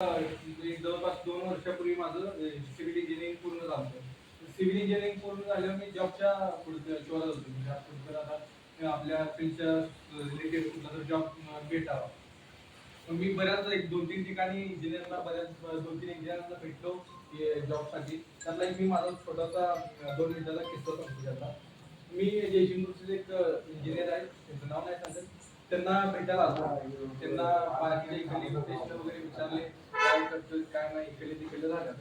जवळपास दोन वर्षापूर्वी माझं सिव्हिल इंजिनिअरिंग पूर्ण झालं सिव्हिल इंजिनिअरिंग पूर्ण झाल्यावर मी जॉबच्या पुढच्या शोधात होतो म्हणजे आपण आता आपल्या फील्डच्या रिलेटेड कुठला तर जॉब भेटावा. मी बऱ्याच एक दोन तीन ठिकाणी इंजिनिअरला बऱ्याच दोन तीन इंजिनिअरला भेटलो जॉबसाठी त्यातला एक मी माझा छोटासा दोन मिनिटाचा किस्सा सांगतो त्याचा. मी जयशिंगपूरचे एक इंजिनियर आहे. त्यांचं नाव नाही सांगत. त्यांना भेटायला आलो. त्यांना बाकीचे इकडे वगैरे विचारले. करतोय काय नाही इकडे तिकडे झाल्या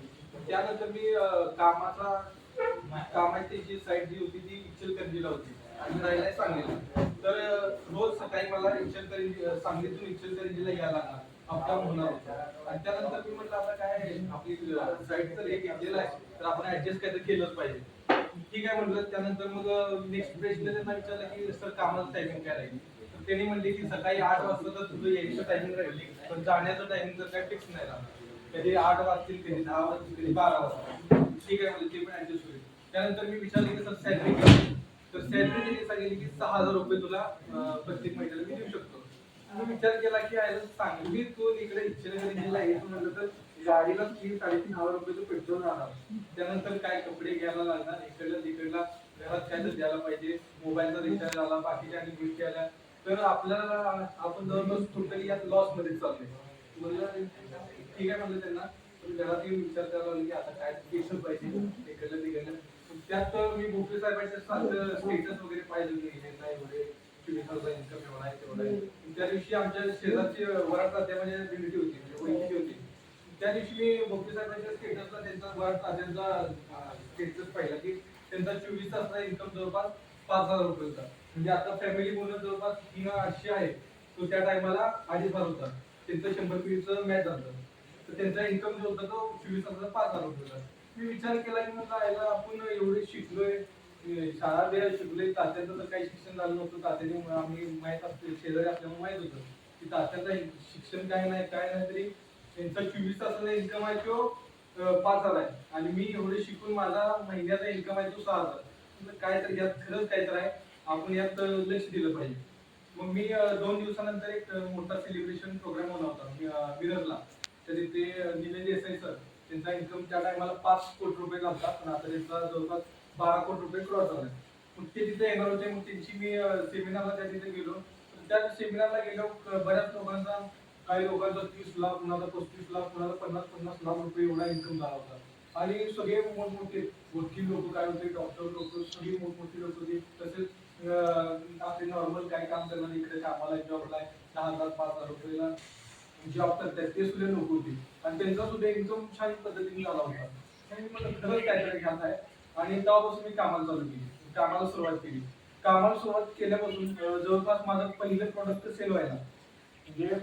त्यानंतर मी कामाचा कामाची जी साईट जी होती ती इचलकरंजीला होती. आणि राहिला सांगलीला. तर रोज सकाळी मला इचलकरंजी अं, सांगलीतून इचलकरंजीला यायला लागणार अपडाऊन होणार होतं. आणि त्यानंतर मी म्हटलं आता काय आपली साईट तर एक घेतलेला आहे. तर आपण ऍडजस्ट काहीतरी केलंच पाहिजे. ठीक आहे म्हटलं. त्यानंतर मग नेक्स्ट प्रश्न त्यांना विचारलं की सर कामाचं टायमिंग काय राहील? त्यांनी म्हणले की सकाळी आठ वाजता तर तुझं यायचं टायमिंग राहील. पण जाण्याचं टायमिंग तर काय फिक्स नाही राहणार. कधी आठ वाजतील कधी दहा वाजतील कधी बारा वाजता ठीक आहे म्हणजे ते पण ऍडजस्ट होईल. त्यानंतर मी विचारले की सर सॅलरी किती तर सॅलरी त्यांनी सांगितली की सहा हजार रुपये तुला प्रत्येक महिन्याला मी देऊ शकतो. मी विचार केला की आयला सांगली तू इकडे इच्छेला यायचं म्हणलं तर गाडीला तीन साडेतीन हजार रुपये पेट्रोल राहणार. त्यानंतर काय कपडे घ्यायला लागणार? इकडला तिकडला. घरात काय तर द्यायला पाहिजे. मोबाईलचा रिचार्ज आला बाकीच्या आणि गोष्टी आल्या. तर आपल्याला आपण जवळपास टोटली यात लॉसमध्ये चाललोय. म्हणलं ठीक आहे म्हणलं त्यांना. पण घरात येऊन विचार करायला लागले की आता काय केलं पाहिजे इकडलं तिकडलं त्यात मी भोपळे साहेबांच्या स्टेटस वगैरे पाहिजे होते हे नाही वगैरे त्या दिवशी आमच्या शेजारची वरात तात्यामध्ये रिलेटिव्ह होती म्हणजे होती. त्या दिवशी मी भोपळे साहेबांच्या स्टेटसला त्यांचा वरात तात्यांचा स्टेटस पाहिला की त्यांचा चोवीस तासचा इन्कम जवळपास पाच हजार रुपये होता. म्हणजे आता फॅमिली बोनस जवळपास तीन अशी आहे तो त्या टायमाला अडीच हजार होता. त्यांचं शंभर पिढीचं मॅच झालं. तर त्यांचा इन्कम जो होता तो चोवीस हजार पाच हजार रुपये होता. मी विचार केला की मग यायला आपण एवढे शिकलोय शाळा बिळा शिकलोय तात्याचं तर काही शिक्षण झालं नव्हतं. तात्याने आम्ही माहीत असतो शेजारी आपल्याला माहीत होतं. की तात्याचं शिक्षण काय नाही काय नाही तरी त्यांचा चोवीस तासाचा इन्कम आहे तो पाच हजार आहे. आणि मी एवढे शिकून माझा महिन्याचा इन्कम आहे तो सहा हजार. काय तर यात खरंच काय तर आहे. आपण यात लक्ष दिलं पाहिजे. मग मी दोन दिवसानंतर एक मोठा सेलिब्रेशन प्रोग्राम होणार होता. मिररला. मिरजला तर तिथे निलेश देसाई सर त्यांचा इन्कम त्या टायमाला पाच कोटी रुपये लागतात. पण आता त्यांचा जवळपास बारा कोटी रुपये क्रॉस झाला. मग ते तिथे येणार होते. मग त्यांची मी सेमिनारला त्या तिथे गेलो. तर त्या सेमिनारला गेलो बऱ्याच लोकांचा काही लोकांचा तीस लाख कुणाचा पस्तीस लाख कुणाला पन्नास पन्नास लाख रुपये एवढा इन्कम झाला होता. आणि सगळे मोठमोठे वकील लोक काय होते डॉक्टर लोक सगळी मोठमोठी लोक होती. तसेच आपले नॉर्मल काय काम करणार इकडे कामाला जॉबला दहा हजार पाच हजार रुपयाला जॉब करतात. ते सुद्धा नको होते. आणि त्यांचा सुद्धा एकदम छान पद्धतीने झाला होता. आणि मला खरंच काहीतरी घ्यायचं आहे. आणि तेव्हापासून मी कामाला चालू केली. कामाला सुरुवात केली. कामाला सुरुवात केल्यापासून जवळपास माझं पहिलं प्रोडक्ट सेल व्हायला. म्हणजे